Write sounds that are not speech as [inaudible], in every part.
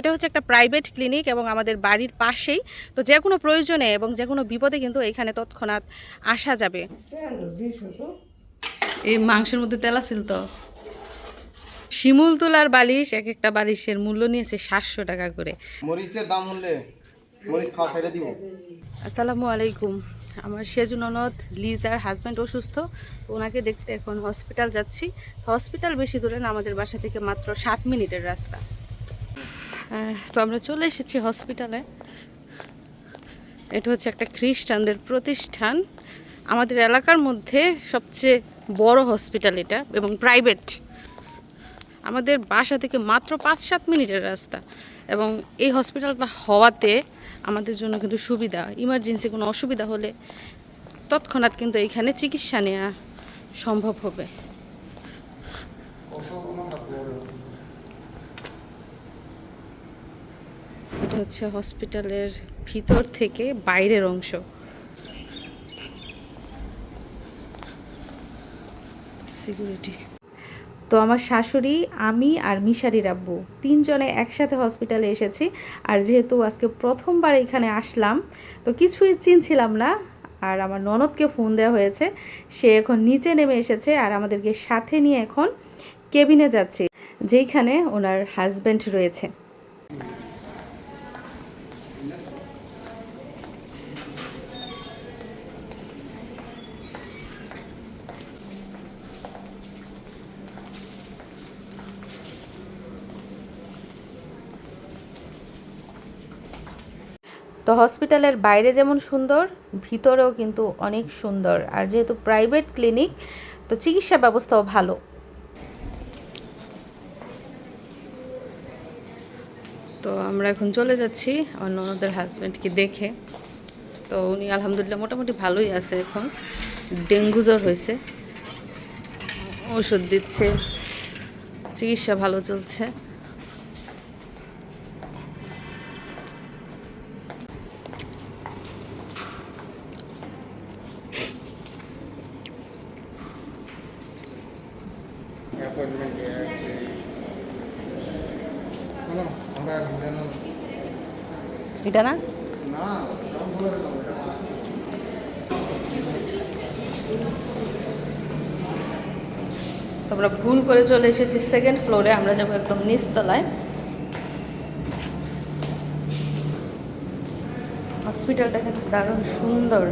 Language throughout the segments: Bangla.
এটা হচ্ছে একটা প্রাইভেট ক্লিনিক এবং আমাদের বাড়ির পাশেই। তো যে কোনো প্রয়োজনে এবং যে কোনো বিপদে কিন্তু এখানে তৎক্ষণাৎ আসা যাবে। এই মাংসের মধ্যে তেলা আছিল তো? শিমুল তোলার বালিশ এক একটা বালিশের মূল্য নিয়েছে সাতশো টাকা করে। মরিচের দাম হলে মরিচ খাওয়া ছেড়ে দিব। আসসালামু আলাইকুম। আমার সেজু ননদ লিজার হাজব্যান্ড অসুস্থ। তো ওনাকে দেখতে এখন হসপিটাল যাচ্ছি। তো হসপিটাল বেশি দূরে না আমাদের বাসা থেকে মাত্র সাত মিনিটের রাস্তা। তো আমরা চলে এসেছি হসপিটালে। এটা হচ্ছে একটা খ্রিস্টানদের প্রতিষ্ঠান। আমাদের এলাকার মধ্যে সবচেয়ে বড় হসপিটাল এটা এবং প্রাইভেট। আমাদের বাসা থেকে মাত্র পাঁচ সাত মিনিটের রাস্তা এবং এই হসপিটালটা হওয়াতে আমাদের জন্য কিন্তু সুবিধা। ইমার্জেন্সি কোনো অসুবিধা হলে তৎক্ষণাৎ কিন্তু এখানে চিকিৎসা নেওয়া সম্ভব হবে। হচ্ছে হসপিটালের ভিতর থেকে বাইরের অংশ। সিকিউরিটি। তো আমার শাশুড়ি, আমি আর মিশারির আব্বু তিনজনে একসাথে হসপিটালে এসেছি। আর যেহেতু আজকে প্রথমবার এখানে আসলাম, তো কিছুই চিনছিলাম না। আর আমার ননদকে ফোন দেওয়া হয়েছে, সে এখন নিচে নেমে এসেছে আর আমাদেরকে সাথে নিয়ে এখন কেবিনে যাচ্ছে, যেইখানে ওনার হাজব্যান্ড রয়েছে। তো হসপিটালের বাইরে যেমন সুন্দর, ভিতরেও কিন্তু অনেক সুন্দর। আর যেহেতু প্রাইভেট ক্লিনিক, তো চিকিৎসা ব্যবস্থাও ভালো। তো আমরা এখন চলে যাচ্ছি আমার ননদের হাজব্যান্ডকে দেখে। তো উনি আলহামদুলিল্লাহ মোটামুটি ভালোই আছে এখন। ডেঙ্গু জ্বর হয়েছে। ওষুধ দিচ্ছে। চিকিৎসা ভালো চলছে। এটা না? আমরা ভুল করে চলে এসেছি সেকেন্ড ফ্লোরে আমরা যাব একদম নিচতলায়। হসপিটালটা কিন্তু দারুণ সুন্দর।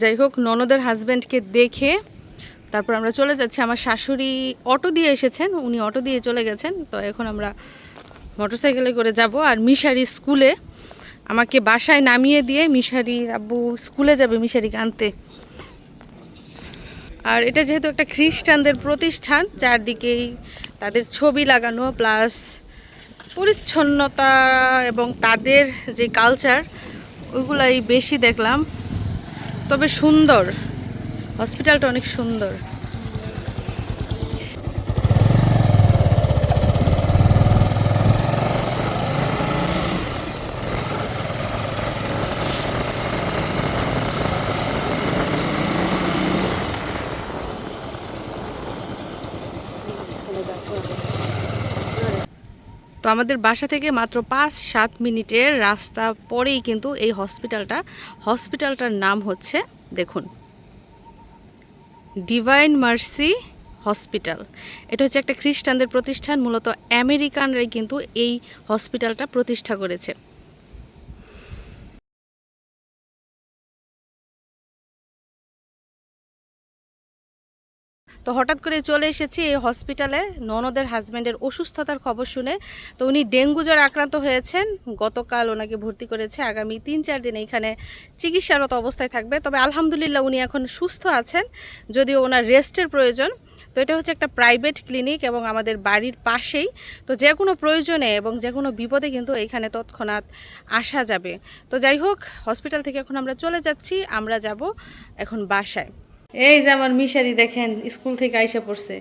যাই হোক, ননদের হাজব্যান্ডকে দেখে তারপর আমরা চলে যাচ্ছি। আমার শাশুড়ি অটো দিয়ে এসেছেন, উনি অটো দিয়ে চলে গেছেন। তো এখন আমরা মোটরসাইকেলে করে যাব আর মিশারি স্কুলে আমাকে বাসায় নামিয়ে দিয়ে মিশারির আব্বু স্কুলে যাবে মিশারিকে আনতে। আর এটা যেহেতু একটা খ্রিস্টানদের প্রতিষ্ঠান, চারদিকেই তাদের ছবি লাগানো প্লাস পরিচ্ছন্নতা এবং তাদের যে কালচার ওইগুলাই বেশি দেখলাম। তবে সুন্দর। হসপিটালটা অনেক সুন্দর। তো আমাদের বাসা থেকে মাত্র পাঁচ সাত মিনিটের রাস্তা পরেই কিন্তু এই হসপিটালটা, হসপিটালটার নাম হচ্ছে, দেখুন, ডিভাইন মার্সি হসপিটাল। এটা হচ্ছে একটা খ্রিস্টানদের প্রতিষ্ঠান, মূলত আমেরিকানরাই কিন্তু এই হসপিটালটা প্রতিষ্ঠা করেছে। তো হঠাৎ করে চলে এসেছি এই হসপিটালে। ননদের হাজব্যান্ডের অসুস্থতার খবর শুনে তো উনি ডেঙ্গু জ্বর আক্রান্ত হয়েছেন। গতকাল ওনাকে ভর্তি করেছে। আগামী তিন চার দিন এখানে চিকিৎসারত অবস্থায় থাকবে। তবে আলহামদুলিল্লাহ উনি এখন সুস্থ আছেন, যদিও ওনার রেস্টের প্রয়োজন। তো এটা হচ্ছে একটা প্রাইভেট ক্লিনিক এবং আমাদের বাড়ির পাশেই। তো যে কোনো প্রয়োজনে এবং যে কোনো বিপদে কিন্তু এখানে তৎক্ষণাৎ আসা যাবে। তো যাই হোক, হসপিটাল থেকে এখন আমরা চলে যাচ্ছি। আমরা যাব এখন বাসায়। এই যে আমার মিশারি দেখেন, স্কুল থেকে আইসা পড়ছে।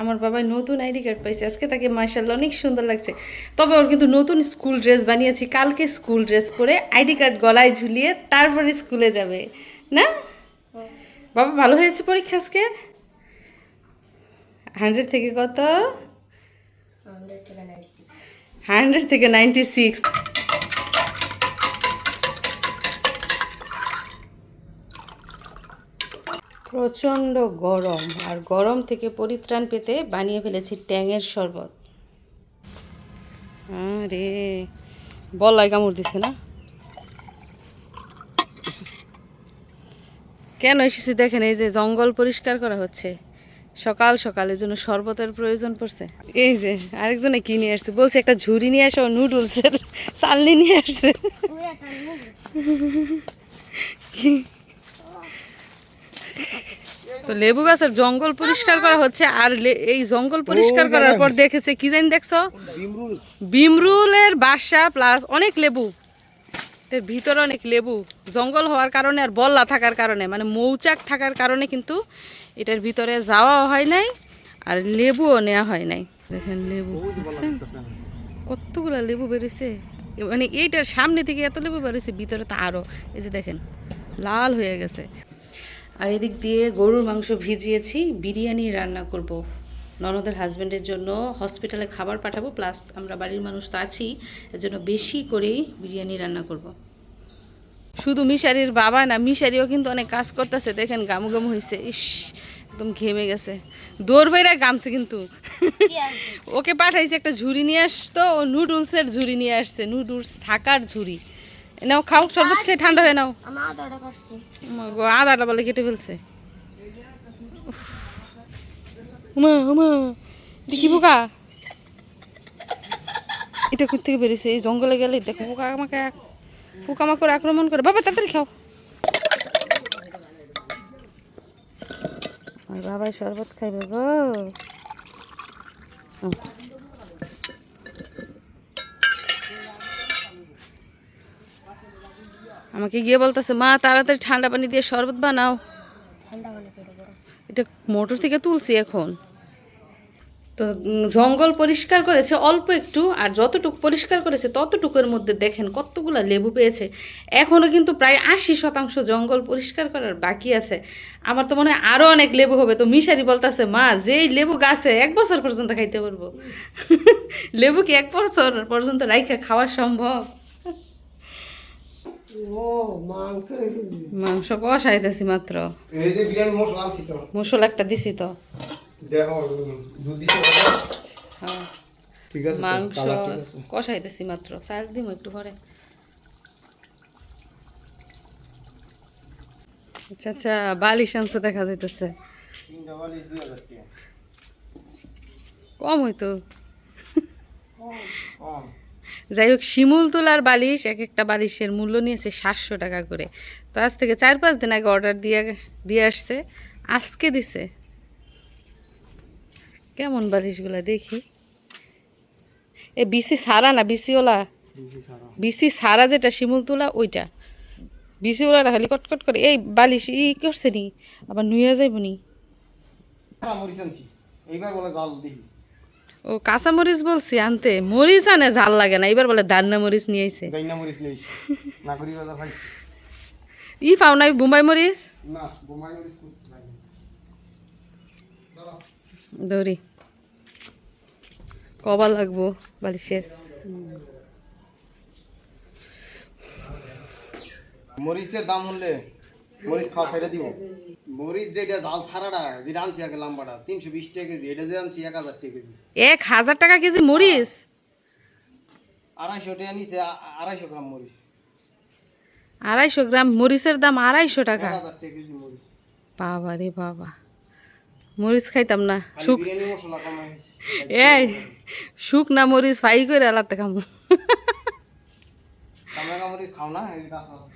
আমার বাবা নতুন আইডি কার্ড পাইছে। আজকে তাকে মার্শাল্লাহ অনেক সুন্দর লাগছে। তবে ওর কিন্তু নতুন স্কুল ড্রেস বানিয়েছি। কালকে স্কুল ড্রেস পরে আইডি কার্ড গলায় ঝুলিয়ে তারপরে স্কুলে যাবে। না? বাবা, ভালো হয়েছে পরীক্ষা আজকে? হান্ড্রেড থেকে কত? হান্ড্রেড থেকে নাইনটি সিক্স। প্রচণ্ড গরম আর গরম থেকে পরিত্রাণ পেতে বানিয়ে ফেলেছি ট্যাঙের শরবত। রে বলাই কামড় দিছে না? কেন এসেছি দেখেন এই যে জঙ্গল পরিষ্কার করা হচ্ছে। সকাল সকালের জন্য শরবতের প্রয়োজন পড়ছে। এই যে আরেকজনে কি নিয়ে আসছে? বলছে একটা ঝুড়ি নিয়ে আসো নুডলসের চালনি নিয়ে আসছে। তো লেবু গাছের জঙ্গল পরিষ্কার করা হচ্ছে আর এই জঙ্গল পরিষ্কার করার পর দেখেছে কি জানি দেখছ? বিমরুলের বাসা প্লাস অনেক লেবু। এর ভিতরে অনেক লেবু। জঙ্গল হওয়ার কারণে আর বল্লা থাকার কারণে মানে মৌচাক থাকার কারণে কিন্তু এটার ভিতরে যাওয়াও হয় নাই আর লেবুও নেওয়া হয় নাই। দেখেন লেবু দেখছেন? কতগুলো লেবু বেরোছে মানে এইটার সামনে থেকে এত লেবু বেরোছে ভিতরে তো আরও এই যে দেখেন লাল হয়ে গেছে। আর এদিক দিয়ে গরুর মাংস ভিজিয়েছি বিরিয়ানি রান্না করব। ননদের হাজব্যান্ডের জন্য হসপিটালে খাবার পাঠাবো প্লাস আমরা বাড়ির মানুষ তো আছি এর জন্য বেশি করেই বিরিয়ানি রান্না করব। শুধু মিশারির বাবা না মিশারিও কিন্তু অনেক কাজ করতেছে দেখেন গামু গামু হয়েছে ইস একদম ঘেমে গেছে। দৌড় বেড়ে গামছে কিন্তু। ওকে পাঠাইছে একটা ঝুড়ি নিয়ে আসতো ও নুডলসের ঝুড়ি নিয়ে আসছে নুডলস থাকার ঝুড়ি। নাও খাও শরবত খেয়ে ঠান্ডা হয়ে নাও। আদাটা বলে কেটে ফেলছে। উমা উমা দেখি পোকা এটা কোথা থেকে বেরিয়েছে? এই জঙ্গলে গেলে দেখো পোকা আমাকে পোকা মাকড় আক্রমণ করে। বাবা তাড়াতাড়ি খাও। বাবাই শরবত খাইবে গো। আমাকে গিয়ে বলতেছে মা তাড়াতাড়ি ঠান্ডা পানি দিয়ে শরবত বানাও। এটা মোটর থেকে তুলছি এখন। তো জঙ্গল পরিষ্কার করেছে অল্প একটু আর যতটুকু পরিষ্কার করেছে ততটুকুর মধ্যে দেখেন কতগুলা লেবু পেয়েছে। এখনও কিন্তু প্রায় আশি শতাংশ জঙ্গল পরিষ্কার করার বাকি আছে। আমার তো মনে হয় আরও অনেক লেবু হবে। তো মিশারি বলতেছে মা যেই লেবু গাছে এক বছর পর্যন্ত খাইতে পারব। [laughs] লেবু কি এক বছর পর্যন্ত রাইখা খাওয়া সম্ভব? মাংস কষাইতেছি মাত্র। মশলা একটা দিছি তো। হ্যাঁ। মাংস কষাইতেছি মাত্র। চাল দিব একটু পরে। আচ্ছা আচ্ছা বালিশ আনছো দেখা যাইতেছে। কম হইতো কম। যাই হোক শিমুল তোলার বালিশ এক একটা বালিশের মূল্য নিয়েছে সাতশো টাকা করে। তো আজ থেকে চার পাঁচ দিন আগে অর্ডার দিয়ে দিয়ে আসছে। আজকে দিছে। কেমন বালিশগুলা দেখি। এ বিসি সারা না বিসিওলা বিসি সারা। যেটা শিমুল তোলা ওইটা। বিসি ওলাটা খালি কটকট করে এই বালিশ ই করছে নি আবার নুয়ে যাইব নি। এইবার বলে জাল দেখি ও কাঁচা মরিচ বলছি আনতে। মরিচ আনে ঝাল লাগে না। এবার বলে দান্না মরিচ নিয়ে আইছে। গাইনা মরিচ লইছি না করি বাজার ভাই ই পাও নাই বোম্বাই মরিচ? না বোমাই মরিচ দৌড়ি। কবা লাগবো বালিশের। মরিচের দাম হলে মরিচ খাওয়া সাইডে দিব। মরিচ যেটা জাল ছাড়াটা যেটা আনছি আগে লাম্বাটা তিনশো বিশ টাকা কেজি এটা যে আনছি এক হাজার টাকা কেজি। এক হাজার টাকা কেজি মরিচ? আড়াইশো টাকা নিচে আড়াইশো গ্রাম মরিচ। আড়াইশো গ্রাম মরিচের দাম আড়াইশো টাকা? বাবা রে বাবা। মরিচ খাইতাম না শুক কমা এই মরিচ করে খামো। কামরাঙ্গা মরিচ খাও না এই গাছ আছে।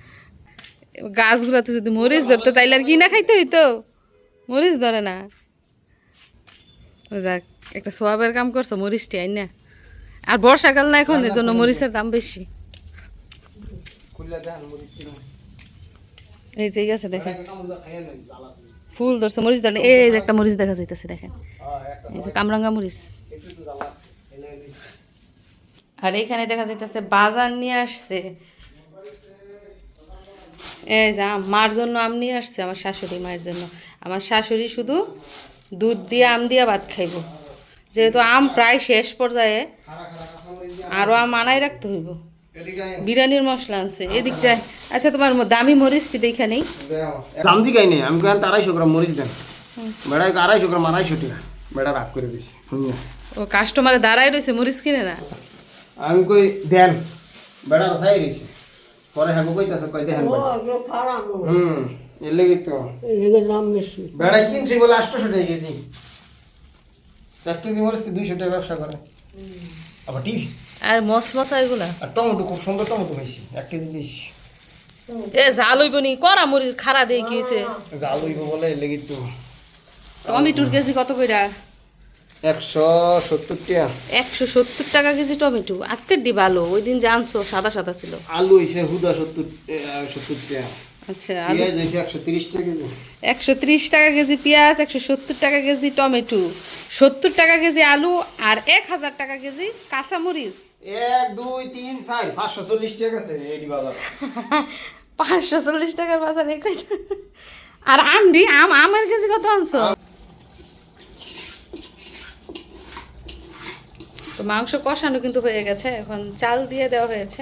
গাছগুলোতে যদি মরিচ ধরতো তাইলে আর কি না খাইতে হইতো? মরিচ ধরে না। ও যাক। একটা সোয়াবের কাম করছ মরিচটি আই না। আর বর্ষাকাল না এখন এর জন্য মরিচের দাম বেশি। দেখেন এই যে আছে দেখেন। ফুল ধরছে মরিচ ধরেন এই যে একটা মরিচ দেখা যাইতেছে দেখেন। এই যে কামরাঙ্গা মরিচ। আর এখানে দেখা যাইতেছে বাজার নিয়ে আসছে। এই যে মার জন্য আম নিয়ে আসছে আমার শাশুড়ি মায়ের জন্য। আমার শাশুড়ি শুধু দুধ দিয়ে আম দিয়ে ভাত খাইব। যেহেতু আম প্রায় শেষ পর্যায়ে আরও আম আনাই রাখতে হইব। বিরিয়ানির মশলা আনছে এদিক যায়। আচ্ছা তোমার দামি মরিচটি দেখে নেই। দাম দিকাই নেই আমি কেন আড়াইশো গ্রাম মরিচ দেন? বেড়াই আড়াইশো গ্রাম আড়াইশো টাকা। বেড়া রাগ করে দিছি ও কাস্টমারে দাঁড়াই রয়েছে মরিচ কিনে না? আমি কই দেন। বেড়া রাখাই রয়েছে। পরে হ্যাঁ কইতাছে কই দেখেন ভাই হুম এর লেগে তো বেড়া কিনছি বলে আটশোশো টাকা কেজি। এক কেজি মরিচ দুইশো টাকা ব্যবসা করে। আবার টিভি। আর মশ মশা এগুলা? আর টমেটো খুব সুন্দর টমেটো হয়েছে এক কেজি বেশি। এ জাল হইব নি করা মরিচ খারা দিয়ে কি হয়েছে জাল হইব বলে লেগে তো টমেটোর কেজি কত কইরা? একশো সত্তর টাকা। একশো সত্তর টাকা কেজি টমেটো আজকের ডি ভালো ওই দিন জানছো সাদা সাদা ছিল। আলু হয়েছে হুদা সত্তর সত্তর টাকা। আচ্ছা আলু একশো তিরিশ টাকা কেজি। পেঁয়াজ একশো সত্তর টাকা কেজি টমেটো সত্তর টাকা কেজি আলু আর এক হাজার টাকা কেজি কাঁচামরিচ। এক দুই তিন চার পাঁচশো চল্লিশ টাকা [laughs] পাঁচশো টাকার বাজার? আর আমডি আম আমের কেজি কত আনছো? তো মাংস কষানো কিন্তু হয়ে গেছে এখন চাল দিয়ে দেওয়া হয়েছে।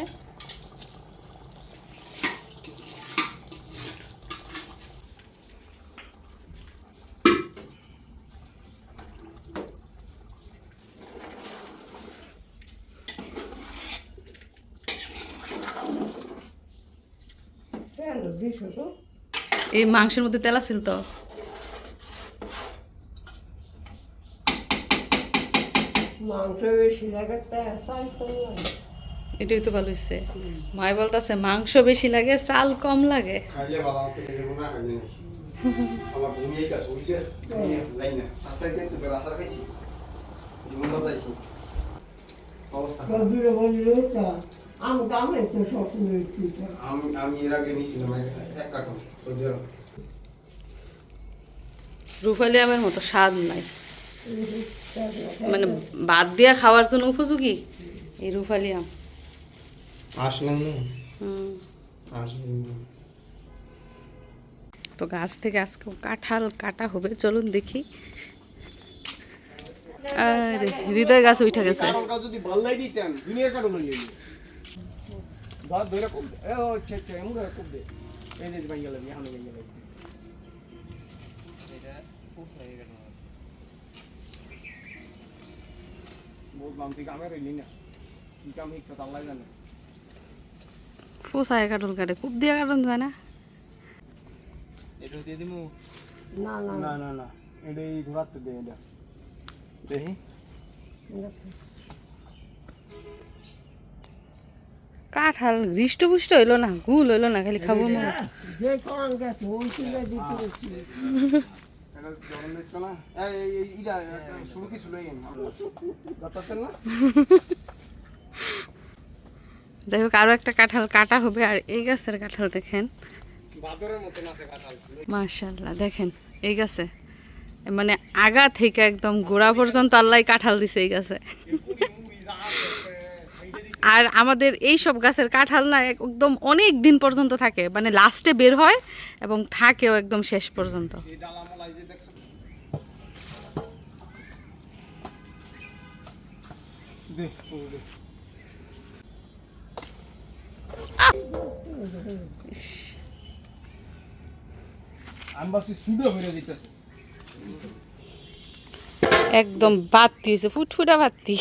এই মাংসের মধ্যে তেল আছিল তো? এটাই তো ভালো হয়েছে মাই বলতেছে মাংস বেশি লাগে চাল কম লাগে। খাইলে ভালো আমি আমি এর আগে নিয়েছিলাম এক- কার্টন রুফালি আমের মতো স্বাদ নাই। মানে বাদ দিয়া খাওয়ার জন্য উপযোগী? এই রুফালি আম। না। তো গাছ থেকে আজকে কাঁঠাল কাটা হবে চলুন দেখি। আরে হৃদয় গাছ উঠে গেছে। ধর ধরে কোপ দে এ ও আচ্ছা আচ্ছা এমন করে কোপ দে এই যে ভাই গেল এখন ভাই গেল। বহুত থেকে আমার রইলি না। কি কাম ইচ্ছা আল্লাহ জানে পোষায় কাটল কাটে খুব দিয়া কাটন যায় না? এটা দিয়ে দিমু? না না। না না না। এটা এই ঘোরাতে দে এটা দেখি। কাঁঠাল হৃষ্টপুষ্ট হইল না গুল হইল না খালি খাব না না যাই হোক আরও একটা কাঁঠাল কাটা হবে আর এই গাছের কাঁঠাল দেখেন। মাশাল্লাহ দেখেন এই গাছে। মানে আগা থেকে একদম গোড়া পর্যন্ত আল্লাহ কাঁঠাল দিছে এই গাছে। আর আমাদের এই সব গাছের কাঁঠাল না একদম অনেক দিন পর্যন্ত থাকে। মানে লাস্টে বের হয় এবং থাকেও একদম শেষ পর্যন্ত। এই ডালামালা এই যে দেখছ দে ও দে আমি ভাবছি সুডো হয়ে যেতেছে একদম বাত্তি হয়েছে ফুটফুটা বাত্তি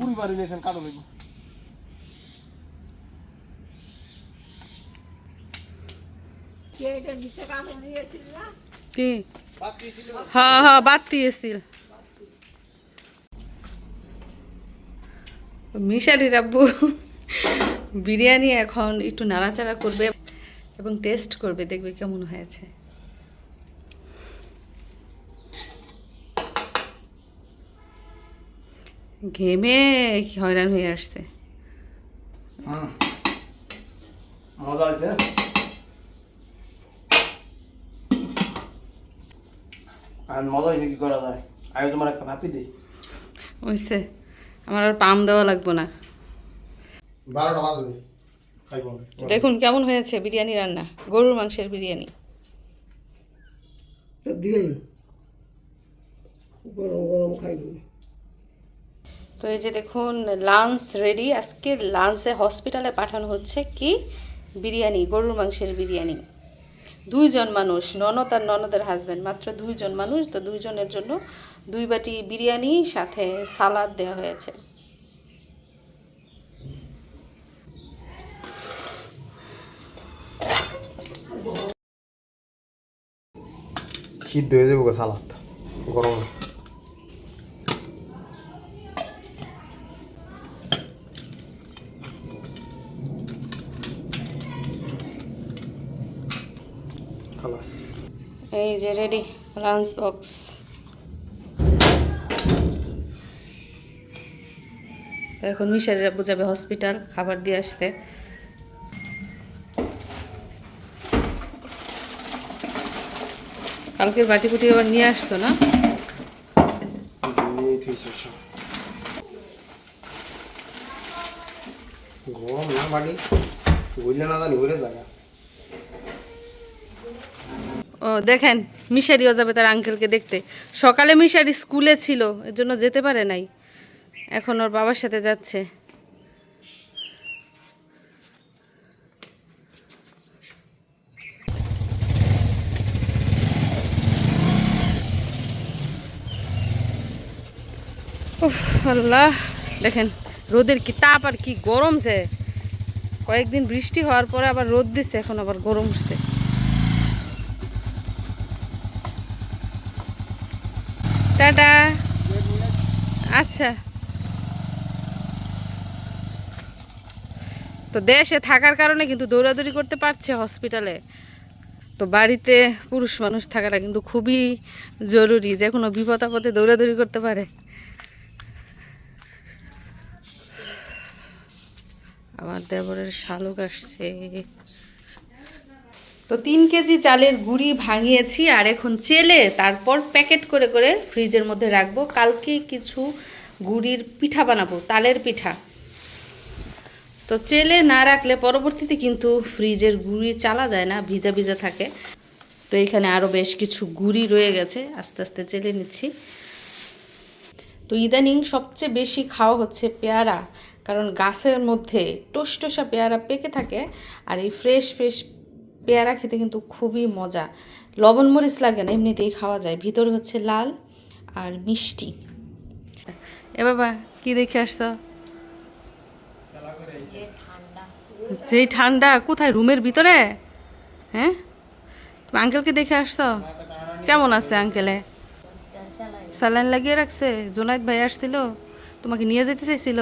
পরিবার রিলেশন কাটো লইব। কি হ্যাঁ হ্যাঁ বাত্তি এসিল মিশারির আব্বু বিরিয়ানি এখন একটু নাড়াচাড়া করবে এবং টেস্ট করবে দেখবে কেমন হয়েছে। ঘেমে হয়রান হয়ে আসছে। হুম। মজা হয়েছে। আর মজা হয়েছে কি করা যায়? আগে তোমার একটা ভাপি দিই। হয়েছে আমার আর পাম দেওয়া লাগবো না। বারোটা বাজবে। দেখুন কেমন হয়েছে বিরিয়ানি রান্না। গরুর মাংসের বিরিয়ানি। গরম গরম খাইবো। তো এই যে দেখুন লাঞ্চ রেডি আজকে লাঞ্চে হসপিটালে পাঠানো হচ্ছে কি? বিরিয়ানি, গরুর মাংসের বিরিয়ানি। দুইজন মানুষ, ননদ আর ননদের হাজব্যান্ড মাত্র দুইজন মানুষ, তো দুইজনের জন্য দুই বাটি বিরিয়ানি, সাথে সালাদ দেওয়া হয়েছে। সিদ্ধ হয়ে যাব সালাদ, গরম এই যে রেডি লাঞ্চ বক্স এখন মিশারিরা বোঝাবে হসপিটাল খাবার দিয়ে আসতে। কালকের বাটি কুটি আবার নিয়ে আসতো না? গরম না বাড়ি বুঝলে না জানি ওরে জায়গা দেখেন, মিশারিও যাবে তার আঙ্কেলকে দেখতে। সকালে মিশারি স্কুলে ছিল, এর জন্য যেতে পারে নাই। এখন ওর বাবার সাথে যাচ্ছে। আল্লাহ, দেখেন, রোদের কি তাপ আর কি গরম যে। কয়েকদিন বৃষ্টি হওয়ার পরে আবার রোদ দিচ্ছে এখন আবার গরম উঠছে। টাটা আচ্ছা। তো দেশে থাকার কারণে কিন্তু দৌড়াদৌড়ি করতে পারছে হসপিটালে তো বাড়িতে পুরুষ মানুষ থাকাটা কিন্তু খুবই জরুরি যে কোনো বিপদ আপদে দৌড়াদৌড়ি করতে পারে। আমার দেবরের শালুক আসছে। তো তিন কেজি চালের গুঁড়ি ভাঙিয়েছি আর এখন চেলে তারপর প্যাকেট করে করে ফ্রিজের মধ্যে রাখব। কালকে কিছু গুড়ির পিঠা বানাবো, তালের পিঠা। তো চেলে না রাখলে পরবর্তীতে কিন্তু ফ্রিজের গুড়ি চালা যায় না, ভিজা ভিজা থাকে। তো এখানে আরও বেশ কিছু গুঁড়ি রয়ে গেছে, আস্তে আস্তে চেলে নিচ্ছি। তো ইদানিং সবচেয়ে বেশি খাওয়া হচ্ছে পেয়ারা, কারণ গাছের মধ্যে টোসটোসা পেয়ারা পেকে থাকে আর এই ফ্রেশ ফ্রেশ পেয়ারা খেতে কিন্তু খুবই মজা। লবণ মরিচ লাগে না, এমনিতেই খাওয়া যায়। ভিতরে হচ্ছে লাল আর মিষ্টি। এ বাবা, কি দেখে আসছো? যেই ঠান্ডা, কোথায়, রুমের ভিতরে? হ্যাঁ? তুমি আঙ্কেলকে দেখে আসছো? কেমন আছে আঙ্কেলে? স্যালাইন লাগিয়ে রাখছে? জোনাইদ ভাই আসছিল? তোমাকে নিয়ে যেতে চাইছিল?